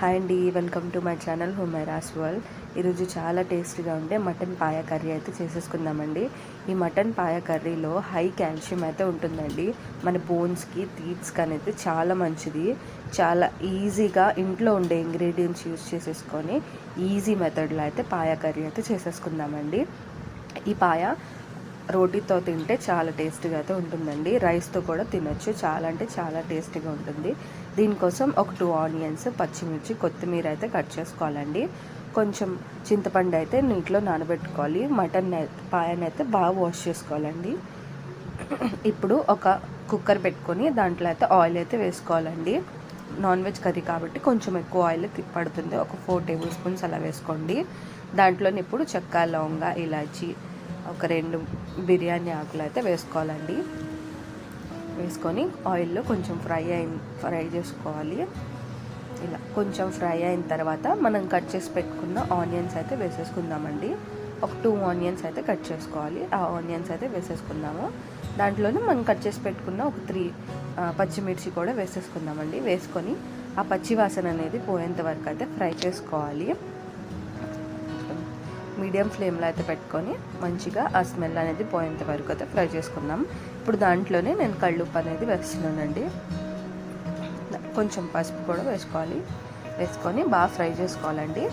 Hi అండి welcome to my channel Humaira's world ఈరోజు చాలా టేస్టీగా ఉండే మటన్ పాయ కర్రీ అయితే చేసేసుకుందామండి. ఈ మటన్ పాయ కర్రీలో హై కాల్షియం అయితే ఉంటుందండి. మన బోన్స్కి తీట్స్కి అనేది చాలా మంచిది. చాలా ఈజీగా ఇంట్లో ఉండే ఇంగ్రీడియంట్స్ యూజ్ చేసేసుకొని ఈజీ మెథడ్లో అయితే పాయ కర్రీ అయితే చేసేసుకుందామండి. ఈ పాయ రోటీతో తింటే చాలా టేస్టీగా అయితే ఉంటుందండి. రైస్తో కూడా తినొచ్చు. చాలా అంటే చాలా టేస్టీగా ఉంటుంది. దీనికోసం ఒక టూ ఆనియన్స్ పచ్చిమిర్చి కొత్తిమీర అయితే కట్ చేసుకోవాలండి. కొంచెం చింతపండు అయితే నీటిలో నానబెట్టుకోవాలి. మటన్ పాయని అయితే బాగా వాష్ చేసుకోవాలండి. ఇప్పుడు ఒక కుక్కర్ పెట్టుకొని దాంట్లో అయితే ఆయిల్ అయితే వేసుకోవాలండి. నాన్ వెజ్ కర్రీ కాబట్టి కొంచెం ఎక్కువ ఆయిల్ పడుతుంది. ఒక ఫోర్ టేబుల్ స్పూన్స్ అలా వేసుకోండి. దాంట్లోనే ఇప్పుడు చెక్క లవంగ ఇలాచి ఒక రెండు బిర్యానీ ఆకులు అయితే వేసుకోవాలండి. వేసుకొని ఆయిల్లో కొంచెం ఫ్రై అయిన ఫ్రై చేసుకోవాలి. ఇలా కొంచెం ఫ్రై అయిన తర్వాత మనం కట్ చేసి పెట్టుకున్న ఆనియన్స్ అయితే వేసేసుకుందామండి. ఒక టూ ఆనియన్స్ అయితే కట్ చేసుకోవాలి. ఆ ఆనియన్స్ అయితే వేసేసుకుందాము. దాంట్లోనే మనం కట్ చేసి పెట్టుకున్న ఒక త్రీ పచ్చిమిర్చి కూడా వేసేసుకుందామండి. వేసుకొని ఆ పచ్చి వాసన అనేది పోయేంత వరకు అయితే ఫ్రై చేసుకోవాలి. మీడియం ఫ్లేమ్లో అయితే పెట్టుకొని మంచిగా ఆ స్మెల్ అనేది పోయేంత వరకు అయితే ఫ్రై చేసుకుందాం. ఇప్పుడు దాంట్లోనే నేను కళ్ళుప్పు అనేది వేస్తున్నానండి. కొంచెం పసుపు కూడా వేసుకోవాలి. వేసుకొని బాగా ఫ్రై చేసుకోవాలండి.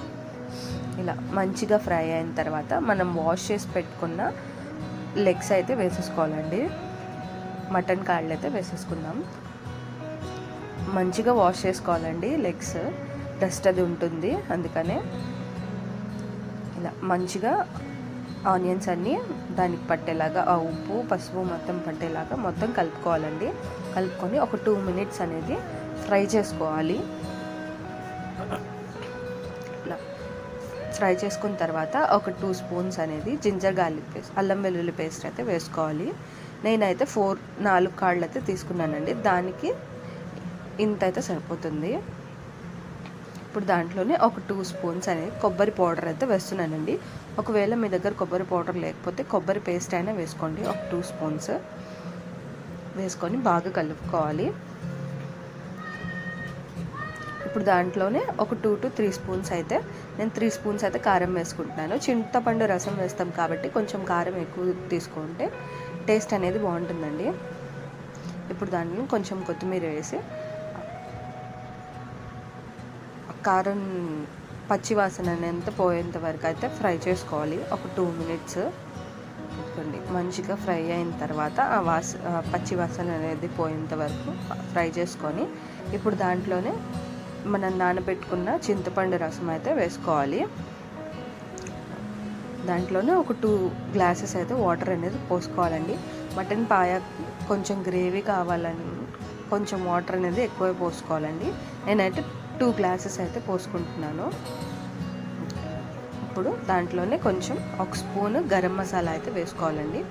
ఇలా మంచిగా ఫ్రై అయిన తర్వాత మనం వాష్ చేసి పెట్టుకున్న లెగ్స్ అయితే వేసేసుకోవాలండి. మటన్ కాళ్ళు అయితే వేసేసుకుందాం. మంచిగా వాష్ చేసుకోవాలండి లెగ్స్. డస్ట్ అది ఉంటుంది అందుకనే ఇలా మంచిగా ఆనియన్స్ అన్నీ దానికి పట్టేలాగా ఆ ఉప్పు పసుపు మొత్తం పట్టేలాగా మొత్తం కలుపుకోవాలండి. కలుపుకొని ఒక టూ మినిట్స్ అనేది ఫ్రై చేసుకోవాలి. ఇలా ఫ్రై చేసుకున్న తర్వాత ఒక టూ స్పూన్స్ అనేది జింజర్ గార్లిక్ పేస్ట్ అల్లం వెల్లుల్లి పేస్ట్ అయితే వేసుకోవాలి. నేనైతే ఫోర్ నాలుగు కాళ్ళు అయితే తీసుకున్నానండి. దానికి ఇంత అయితే సరిపోతుంది. ఇప్పుడు దాంట్లోనే ఒక టూ స్పూన్స్ అనేది కొబ్బరి పౌడర్ అయితే వేస్తున్నానండి. ఒకవేళ మీ దగ్గర కొబ్బరి పౌడర్ లేకపోతే కొబ్బరి పేస్ట్ అయినా వేసుకోండి. ఒక టూ స్పూన్స్ వేసుకొని బాగా కలుపుకోవాలి. ఇప్పుడు దాంట్లోనే ఒక టూ టు త్రీ స్పూన్స్ అయితే నేను త్రీ స్పూన్స్ అయితే కారం వేసుకుంటున్నాను. చింతపండు రసం వేస్తాం కాబట్టి కొంచెం కారం ఎక్కువ తీసుకుంటే టేస్ట్ అనేది బాగుంటుందండి. ఇప్పుడు దాంట్లో కొంచెం కొత్తిమీర వేసి కారం పచ్చి వాసన అనేది పోయేంత వరకు అయితే ఫ్రై చేసుకోవాలి. ఒక టూ మినిట్స్ పెట్టుకోండి. మంచిగా ఫ్రై అయిన తర్వాత ఆ వాస పచ్చి వాసన అనేది పోయేంత వరకు ఫ్రై చేసుకొని ఇప్పుడు దాంట్లోనే మనం నానబెట్టుకున్న చింతపండు రసం అయితే వేసుకోవాలి. దాంట్లోనే ఒక టూ గ్లాసెస్ అయితే వాటర్ అనేది పోసుకోవాలండి. మటన్ పాయ కొంచెం గ్రేవీ కావాలని కొంచెం వాటర్ అనేది ఎక్కువ పోసుకోవాలండి. నేనైతే టూ గ్లాసెస్ అయితే పోసుకుంటున్నాను. ఇప్పుడు దాంట్లోనే కొంచెం ఒక స్పూన్ గరం మసాలా అయితే వేసుకోవాలండి.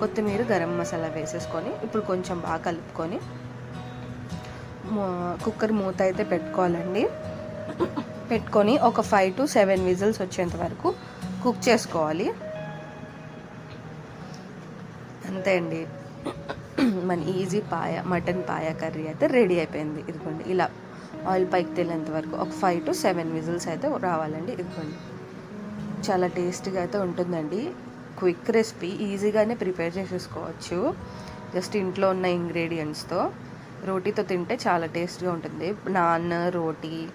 కొత్తిమీర గరం మసాలా వేసేసుకొని ఇప్పుడు కొంచెం బాగా కలుపుకొని కుక్కర్ మూత అయితే పెట్టుకోవాలండి. పెట్టుకొని ఒక ఫైవ్ టు సెవెన్ విజిల్స్ వచ్చేంత వరకు కుక్ చేసుకోవాలి. అంతే అండి. మన easy paya mutton paya curry అయితే రెడీ అయిపోయింది. ఇదిగోండి ఇలా ఆయిల్ పైకి తేలేంత వరకు. ఒక ఫైవ్ టు సెవెన్ విజిల్స్ అయితే రావాలండి. ఇదిగోండి. చాలా టేస్టీగా అయితే ఉంటుందండి. Quick recipe. ఈజీగానే ప్రిపేర్ చేసేసుకోవచ్చు. జస్ట్ ఇంట్లో ఉన్న ఇంగ్రీడియంట్స్తో. రోటీతో తింటే చాలా టేస్ట్గా ఉంటుంది. నాన్ రోటీ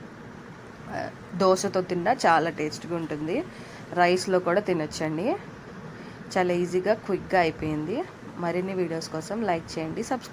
దోశతో తిన్నా చాలా టేస్ట్గా ఉంటుంది. రైస్లో కూడా తినొచ్చండి. చాలా ఈజీగా క్విక్గా అయిపోయింది. మరిన్ని వీడియోస్ కోసం లైక్ చేయండి సబ్స్క్రైబ్